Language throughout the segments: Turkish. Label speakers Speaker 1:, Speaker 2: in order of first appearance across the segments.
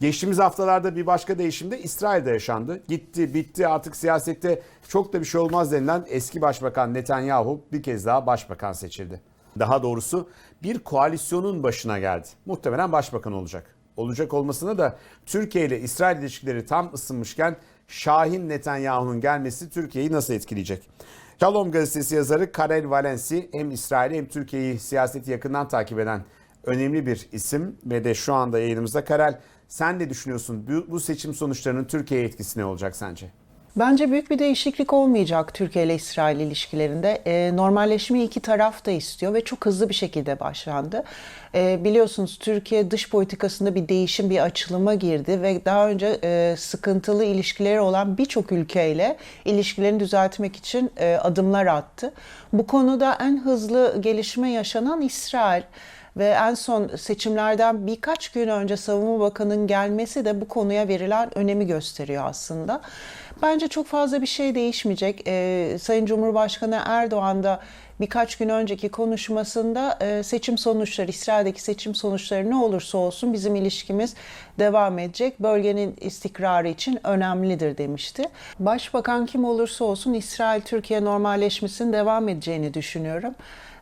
Speaker 1: Geçtiğimiz haftalarda bir başka değişim de İsrail'de yaşandı. Gitti, bitti artık siyasette çok da bir şey olmaz denilen eski başbakan Netanyahu bir kez daha başbakan seçildi. Daha doğrusu bir koalisyonun başına geldi. Muhtemelen başbakan olacak. Olacak olmasına da Türkiye ile İsrail ilişkileri tam ısınmışken Şahin Netanyahu'nun gelmesi Türkiye'yi nasıl etkileyecek? Shalom gazetesi yazarı Karel Valensi hem İsrail'i hem Türkiye'yi siyaseti yakından takip eden önemli bir isim ve de şu anda yayınımızda. Karel sen ne düşünüyorsun? Bu, bu seçim sonuçlarının Türkiye'ye etkisi ne olacak sence?
Speaker 2: Bence büyük bir değişiklik olmayacak Türkiye ile İsrail ilişkilerinde. E, normalleşmeyi iki taraf da istiyor ve çok hızlı bir şekilde başlandı. E, biliyorsunuz Türkiye dış politikasında bir değişim, bir açılıma girdi ve daha önce e, sıkıntılı ilişkileri olan birçok ülkeyle ilişkilerini düzeltmek için e, adımlar attı. Bu konuda en hızlı gelişme yaşanan İsrail. Ve en son seçimlerden birkaç gün önce Savunma Bakanı'nın gelmesi de bu konuya verilen önemi gösteriyor aslında. Bence çok fazla bir şey değişmeyecek. Ee, Sayın Cumhurbaşkanı Erdoğan da birkaç gün önceki konuşmasında e, seçim sonuçları, İsrail'deki seçim sonuçları ne olursa olsun bizim ilişkimiz devam edecek. Bölgenin istikrarı için önemlidir demişti. Başbakan kim olursa olsun İsrail-Türkiye normalleşmesinin devam edeceğini düşünüyorum.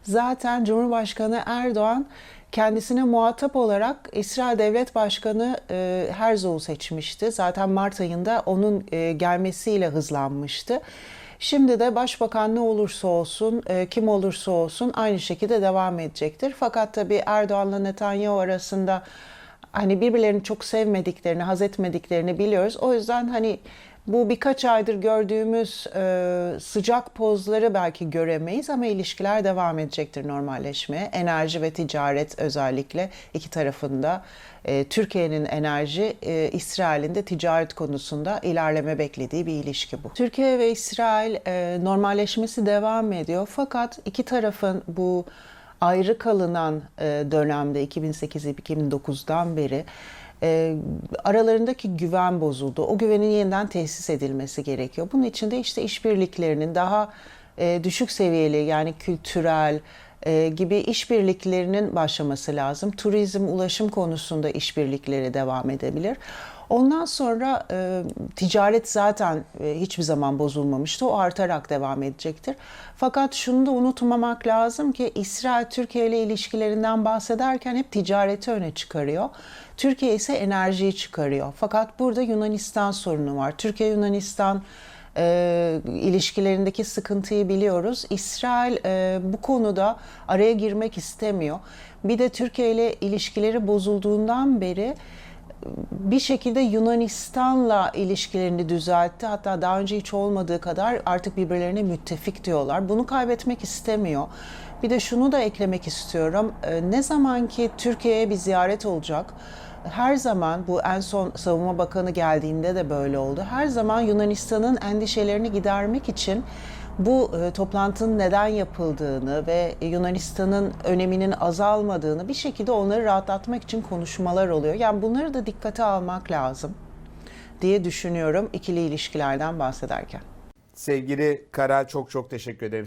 Speaker 2: Zaten Cumhurbaşkanı Erdoğan kendisine muhatap olarak İsrail Devlet Başkanı e, Herzog'u seçmişti. Zaten Mart ayında onun e, gelmesiyle hızlanmıştı. Şimdi de başbakan ne olursa olsun, e, kim olursa olsun aynı şekilde devam edecektir. Fakat tabii Erdoğan'la Netanyahu arasında hani birbirlerini çok sevmediklerini, haz etmediklerini biliyoruz. O yüzden hani bu birkaç aydır gördüğümüz e, sıcak pozları belki göremeyiz ama ilişkiler devam edecektir normalleşmeye. Enerji ve ticaret özellikle iki tarafında. E, Türkiye'nin enerji, e, İsrail'in de ticaret konusunda ilerleme beklediği bir ilişki bu. Türkiye ve İsrail e, normalleşmesi devam ediyor fakat iki tarafın bu ayrı kalınan e, dönemde 2008-2009'dan beri e, aralarındaki güven bozuldu. O güvenin yeniden tesis edilmesi gerekiyor. Bunun için de işte işbirliklerinin daha e, düşük seviyeli yani kültürel e, gibi işbirliklerinin başlaması lazım. Turizm, ulaşım konusunda işbirlikleri devam edebilir. Ondan sonra e, ticaret zaten e, hiçbir zaman bozulmamıştı. O artarak devam edecektir. Fakat şunu da unutmamak lazım ki İsrail Türkiye ile ilişkilerinden bahsederken hep ticareti öne çıkarıyor. Türkiye ise enerjiyi çıkarıyor. Fakat burada Yunanistan sorunu var. Türkiye Yunanistan e, ilişkilerindeki sıkıntıyı biliyoruz. İsrail e, bu konuda araya girmek istemiyor. Bir de Türkiye ile ilişkileri bozulduğundan beri bir şekilde Yunanistan'la ilişkilerini düzeltti. Hatta daha önce hiç olmadığı kadar artık birbirlerine müttefik diyorlar. Bunu kaybetmek istemiyor. Bir de şunu da eklemek istiyorum. Ee, Ne zaman ki Türkiye'ye bir ziyaret olacak, her zaman bu en son savunma bakanı geldiğinde de böyle oldu. Her zaman Yunanistan'ın endişelerini gidermek için bu e, toplantının neden yapıldığını ve Yunanistan'ın öneminin azalmadığını bir şekilde onları rahatlatmak için konuşmalar oluyor. Yani bunları da dikkate almak lazım diye düşünüyorum ikili ilişkilerden bahsederken.
Speaker 1: Sevgili Karel çok çok teşekkür ederim.